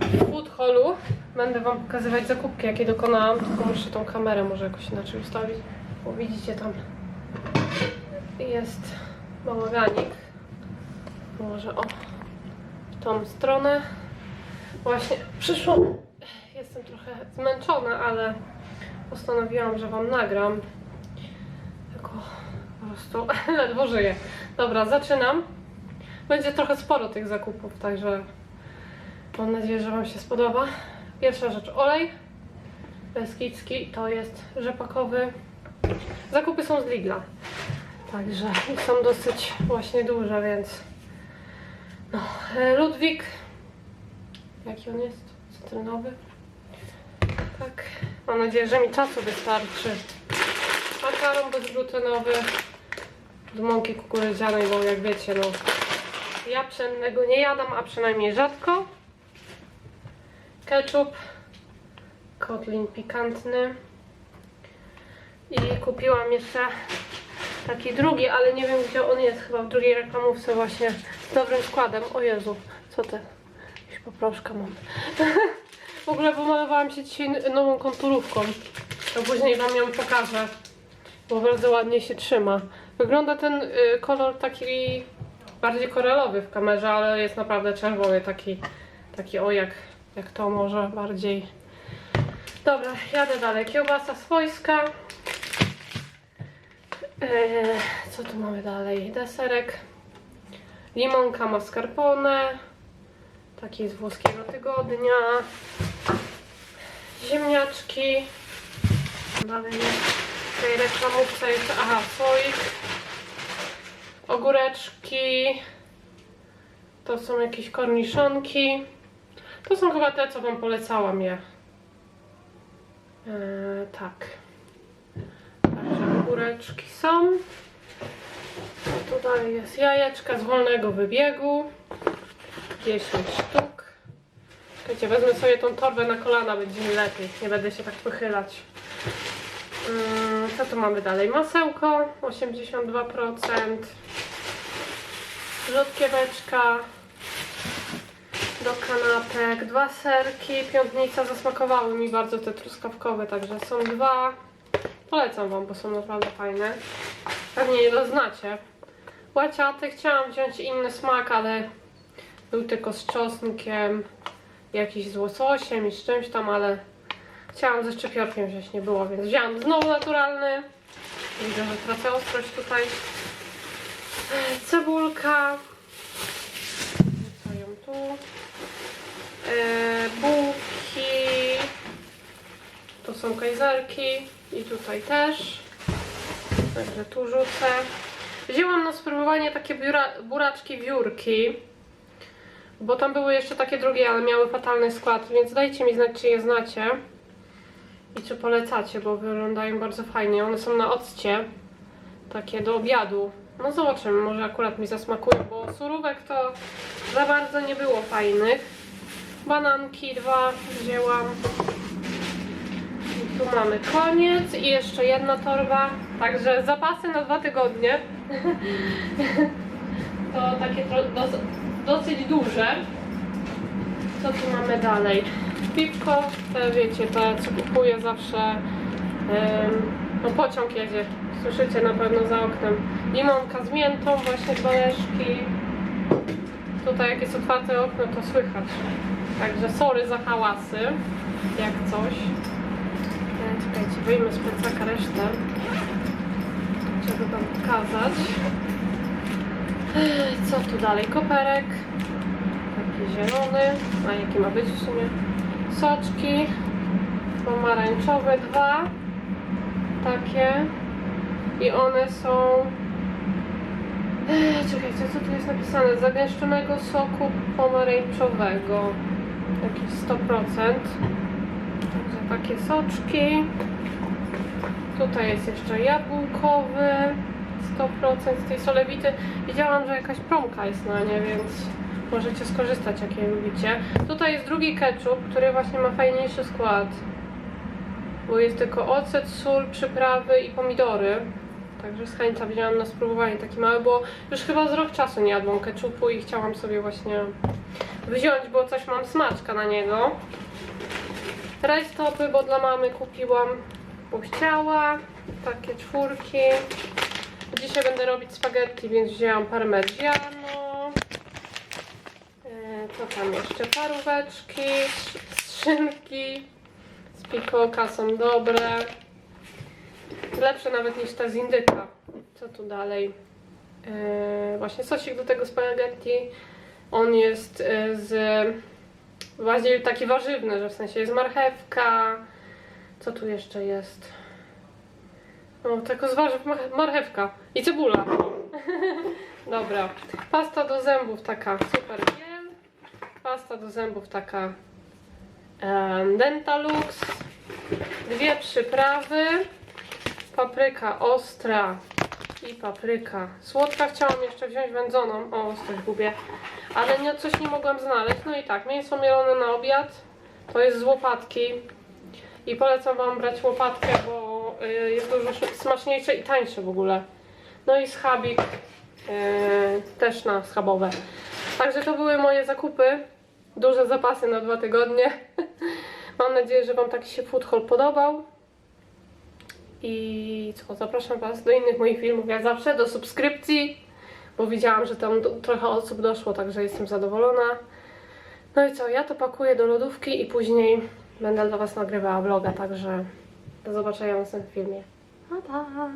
W food hallu będę wam pokazywać zakupki, jakie dokonałam, tylko muszę tą kamerę może jakoś inaczej ustawić, bo widzicie tam jest bałaganik. Może o tą stronę. Właśnie przyszło. Jestem trochę zmęczona, ale postanowiłam, że wam nagram. Tylko po prostu ledwo żyję. Dobra, zaczynam. Będzie trochę sporo tych zakupów, także mam nadzieję, że Wam się spodoba. Pierwsza rzecz olej Beskidzki, to jest rzepakowy. Zakupy są z Lidla, także są dosyć właśnie duże, więc no, e, Ludwik jaki on jest? Cytrynowy tak, mam nadzieję, że mi czasu wystarczy makaron bezglutenowy z mąki kukurydzianej, bo jak wiecie, no ja pszennego nie jadam, a przynajmniej rzadko. Ketchup, kotlin pikantny i kupiłam jeszcze taki drugi, ale nie wiem gdzie on jest, chyba w drugiej reklamówce właśnie z dobrym składem. O Jezu, co te? Jakieś poproszka mam. w ogóle pomalowałam się dzisiaj nową konturówką, to później wam ją pokażę bo bardzo ładnie się trzyma. Wygląda ten y, kolor taki bardziej koralowy w kamerze, ale jest naprawdę czerwony, taki, taki o jak, jak to może bardziej. Dobra, jadę dalej. Kiełbasa swojska. Eee, co tu mamy dalej? Deserek. Limonka mascarpone. Taki z włoskiego tygodnia. Ziemniaczki. Dalej w tej reklamówce jest, aha, słoik, ogóreczki, to są jakieś korniszonki, to są chyba te, co Wam polecałam je. Eee, tak. Także ogóreczki są. Tu dalej jest jajeczka z wolnego wybiegu. 10 sztuk. Czekajcie, wezmę sobie tą torbę na kolana, będzie mi lepiej. Nie będę się tak pochylać. Mm, Co tu mamy dalej? Masełko 82%. Rzodkieweczka do kanapek, dwa serki, piątnica zasmakowały mi bardzo te truskawkowe, także są dwa. Polecam Wam, bo są naprawdę fajne. Pewnie je doznacie. Łaciaty chciałam wziąć inny smak, ale był tylko z czosnkiem, jakiś z łososiem i z czymś tam, ale Chciałam ze szczypiorkiem wziąć, nie było, więc wzięłam znowu naturalny. Widzę, że tracę ostrość tutaj. Kajzerki. I tutaj też. Także tu rzucę. Wzięłam na spróbowanie takie biura, buraczki wiórki. Bo tam były jeszcze takie drugie, ale miały fatalny skład, więc dajcie mi znać, czy je znacie. I czy polecacie, bo wyglądają bardzo fajnie. One są na occie. Takie do obiadu. No zobaczymy, może akurat mi zasmakują, bo surówek to za bardzo nie było fajnych. Bananki dwa wzięłam. Tu mamy koniec i jeszcze jedna torba. Także zapasy na dwa tygodnie. to takie dosyć duże. Co tu mamy dalej? Piwko, te wiecie, te co kupuję zawsze. no pociąg jedzie, słyszycie na pewno za oknem. Limonka z miętą, właśnie baleszki. Tutaj jak jest otwarte okno, to słychać. Także sorry za hałasy, jak coś. Czekajcie, wyjmę z plecaka resztę, żeby wam pokazać. Co tu dalej? Koperek. Taki zielony. A jaki ma być w sumie? Soczki. Pomarańczowe dwa. Takie. I one są... Czekajcie, co tu jest napisane? Zagęszczonego soku pomarańczowego. Jakieś 100%. Takie soczki. Tutaj jest jeszcze jabłkowy. 100% z tej solewity. Widziałam, że jakaś promka jest na nie, więc możecie skorzystać, jak je lubicie. Tutaj jest drugi ketchup, który właśnie ma fajniejszy skład. Bo jest tylko ocet, sól, przyprawy i pomidory. Także z chęcią wzięłam na spróbowanie taki mały, bo już chyba z rok czasu nie jadłam ketchupu i chciałam sobie właśnie wziąć, bo coś mam smaczka na niego. Rajstopy, bo dla mamy kupiłam, bo chciała. Takie czwórki. Dzisiaj będę robić spaghetti, więc wzięłam parmigiano. E, Co tam jeszcze? Paróweczki, sz- szynki z pikoka są dobre. Lepsze nawet niż ta z indyka. Co tu dalej? E, właśnie sosik do tego spaghetti. On jest e, z bardziej taki warzywny, że w sensie jest marchewka. Co tu jeszcze jest? O, tylko z warzyw mar- marchewka i cebula. Dobra. Pasta do zębów taka super. Pasta do zębów taka em, Dentalux. Dwie przyprawy. Papryka ostra i papryka słodka. Chciałam jeszcze wziąć wędzoną. O, coś gubię. Ale nie, coś nie mogłam znaleźć. No i tak, mięso mielone na obiad. To jest z łopatki. I polecam Wam brać łopatkę, bo y, jest dużo sz- smaczniejsze i tańsze w ogóle. No i schabik y, też na schabowe. Także to były moje zakupy. Duże zapasy na dwa tygodnie. Mam nadzieję, że Wam taki się food haul podobał. I co, zapraszam Was do innych moich filmów, jak zawsze, do subskrypcji, bo widziałam, że tam trochę osób doszło, także jestem zadowolona. No i co, ja to pakuję do lodówki i później będę dla Was nagrywała vloga, także do zobaczenia w następnym filmie. Pa, pa.